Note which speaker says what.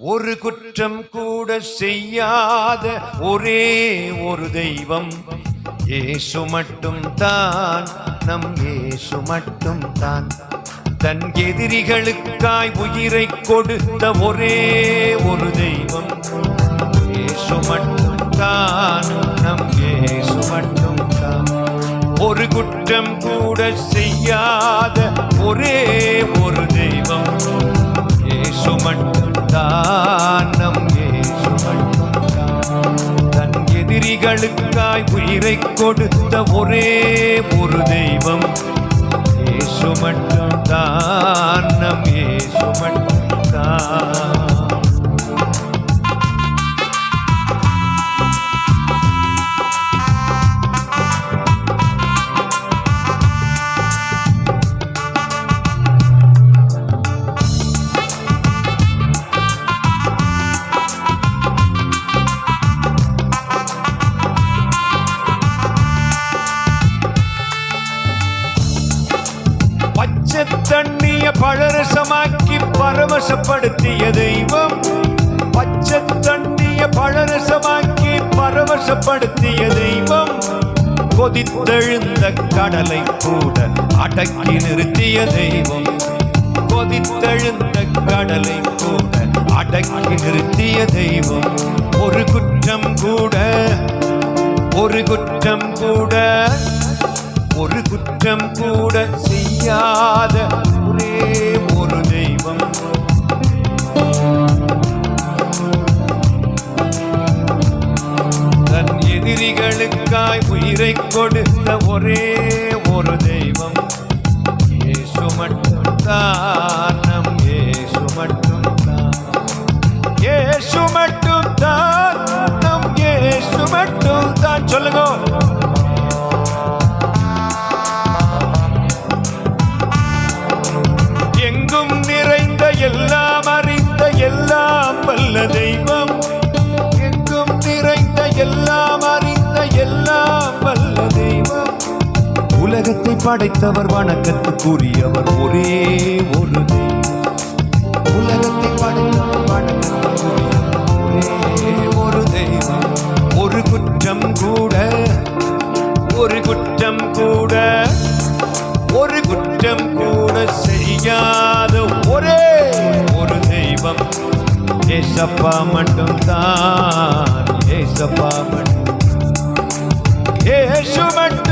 Speaker 1: ஒரு குற்றம் கூட செய்யாத ஒரே ஒரு தெய்வம். ஏசு மட்டும் தான் நம் ஏசு மட்டும் தான். தன் எதிரிகளுக்காய் உயிரை கொடுத்த ஒரே ஒரு தெய்வம். ஏசு மட்டும் தான் நம் ஏசு மட்டும் தான். ஒரு குற்றம் கூட செய்யாத ஒரே ஒரு தெய்வம். மக்களுக்காய் உயிரை கொடுத்த ஒரே ஒரு தெய்வம். ஏசு மட்டும் தான் நம் ஏசு மட்டும் தான் பச்சை தண்ணிய பழரசமாக்கி பரவசப்படுத்திய தெய்வம். பச்சை தண்ணிய பழரசமாக்கி பரவசப்படுத்திய தெய்வம். கொதித்தெழுந்த கடலை கூட அடக்கி நிறுத்திய தெய்வம். கொதித்தெழுந்த கடலை கூட அடக்கி நிறுத்திய தெய்வம். ஒரு குற்றம் கூட ஒரு குற்றம் கூட. ஒரு குற்றம் கூட செய்யாத ஒரே ஒரு தெய்வம். தன் எதிரிகளுக்காய் உயிரை கொடுத்த ஒரே ஒரு தெய்வம். இயேசு மட்டும்தான். படைத்தவர் வணக்கத்துக்குரியவர் ஒரே ஒரு உலகத்தை படைத்தவர் வணக்கத்துக்குரியவர் ஒரே ஒரு தெய்வம். ஒரு குற்றம் கூட ஒரு குற்றம் கூட ஒரு குற்றம் கூட செய்யாத ஒரே ஒரு தெய்வம். ஏசப்பா மட்டும்தான் ஏசப்பா மட்டும். ஏசு மட்டும்